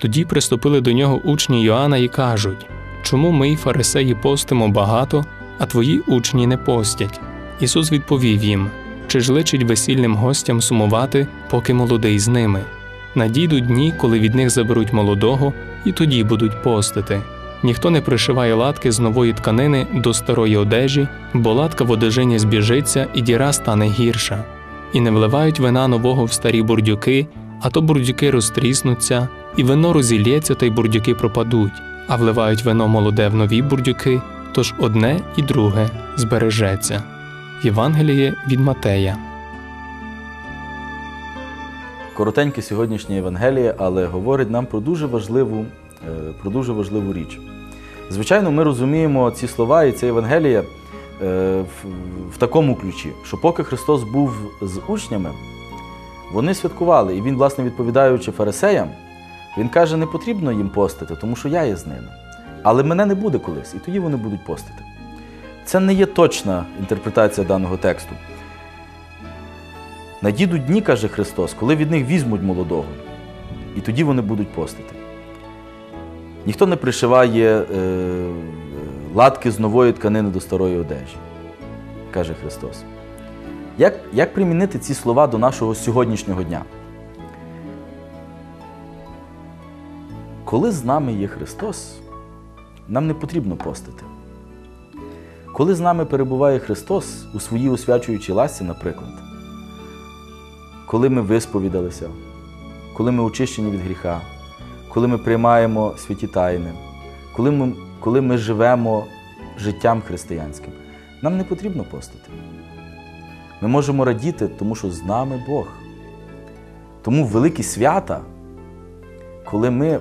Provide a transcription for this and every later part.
Тоді приступили до нього учні Йоанна і кажуть Чому ми, фарисеї, постимо багато, а твої учні не постять? Ісус відповів їм Чи ж личить весільним гостям сумувати, поки молодий з ними? Надійдуть дні, коли від них заберуть молодого, і тоді будуть постити. Ніхто не пришиває латки з нової тканини до старої одежі, бо латка в одежині збіжиться і діра стане гірша. І не вливають вина нового в старі бурдюки, а то бурдюки розтріснуться, і вино розілється, та й бурдюки пропадуть, а вливають вино молоде в нові бурдюки, тож одне і друге збережеться. Євангеліє від Матея. Коротеньке сьогоднішнє Євангеліє, але говорить нам про дуже важливу, е, про дуже важливу річ. Звичайно, ми розуміємо ці слова і це Євангеліє е, в, такому ключі, що поки Христос був з учнями, вони святкували. І Він, власне, відповідаючи фарисеям, Він каже, не потрібно їм постити, тому що я є з ними. Але мене не буде колись, і тоді вони будуть постити. Це не є точна інтерпретація даного тексту. Надійдуть дні, каже Христос, коли від них візьмуть молодого, і тоді вони будуть постити. Ніхто не пришиває е, латки з нової тканини до старої одежі, каже Христос. Як, як примінити ці слова до нашого сьогоднішнього дня? Коли з нами є Христос, нам не потрібно постити. Коли з нами перебуває Христос у своїй освячуючій ласі, наприклад, коли ми висповідалися, коли ми очищені від гріха, коли ми приймаємо святі тайни, коли ми, коли ми живемо життям християнським, нам не потрібно постити. Ми можемо радіти, тому що з нами Бог. Тому великі свята, коли ми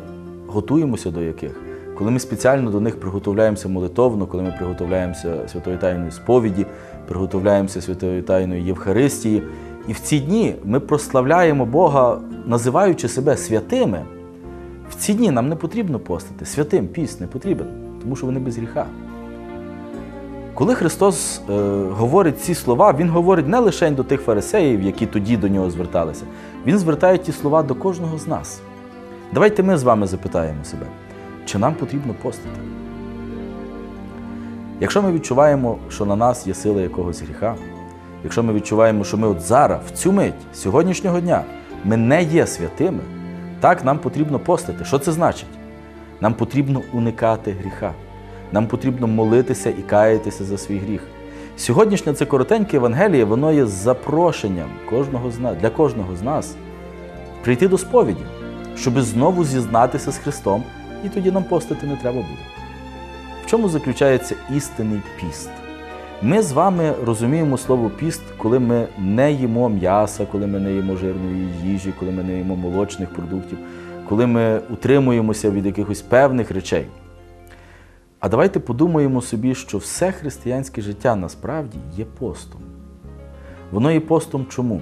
готуємося до яких, коли ми спеціально до них приготовляємося молитовно, коли ми приготовляємося святою тайною сповіді, приготовляємося святою тайною Євхаристії, і в ці дні ми прославляємо Бога, називаючи себе святими. В ці дні нам не потрібно постити. Святим піст не потрібен, тому що вони без гріха. Коли Христос е, говорить ці слова, Він говорить не лише до тих фарисеїв, які тоді до нього зверталися, Він звертає ті слова до кожного з нас. Давайте ми з вами запитаємо себе, чи нам потрібно постити? Якщо ми відчуваємо, що на нас є сила якогось гріха, якщо ми відчуваємо, що ми от зараз, в цю мить, сьогоднішнього дня, ми не є святими, так нам потрібно постити. Що це значить? Нам потрібно уникати гріха. Нам потрібно молитися і каятися за свій гріх. Сьогоднішнє це коротеньке Євангеліє, воно є запрошенням кожного з нас, для кожного з нас прийти до сповіді, щоб знову зізнатися з Христом, і тоді нам постити не треба буде. В чому заключається істинний піст? Ми з вами розуміємо слово піст, коли ми не їмо м'яса, коли ми не їмо жирної їжі, коли ми не їмо молочних продуктів, коли ми утримуємося від якихось певних речей. А давайте подумаємо собі, що все християнське життя насправді є постом. Воно є постом чому?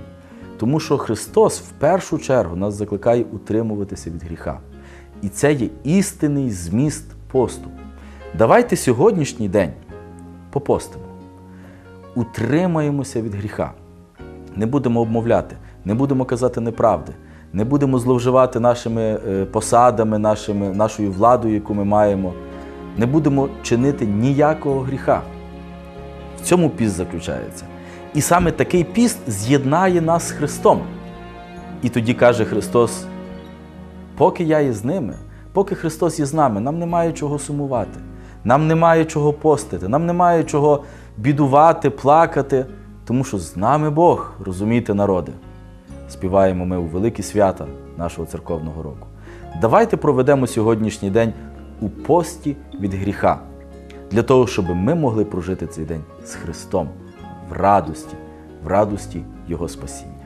Тому що Христос в першу чергу нас закликає утримуватися від гріха. І це є істинний зміст посту. Давайте сьогоднішній день попостимо, утримаємося від гріха, не будемо обмовляти, не будемо казати неправди, не будемо зловживати нашими е, посадами, нашими, нашою владою, яку ми маємо не будемо чинити ніякого гріха. В цьому піст заключається. І саме такий піст з'єднає нас з Христом. І тоді каже Христос: поки я є з ними, поки Христос є з нами, нам немає чого сумувати, нам немає чого постити, нам немає чого бідувати, плакати, тому що з нами Бог, розумієте, народи. Співаємо ми у великі свята нашого церковного року. Давайте проведемо сьогоднішній день у пості від гріха, для того, щоб ми могли прожити цей день з Христом в радості, в радості Його спасіння.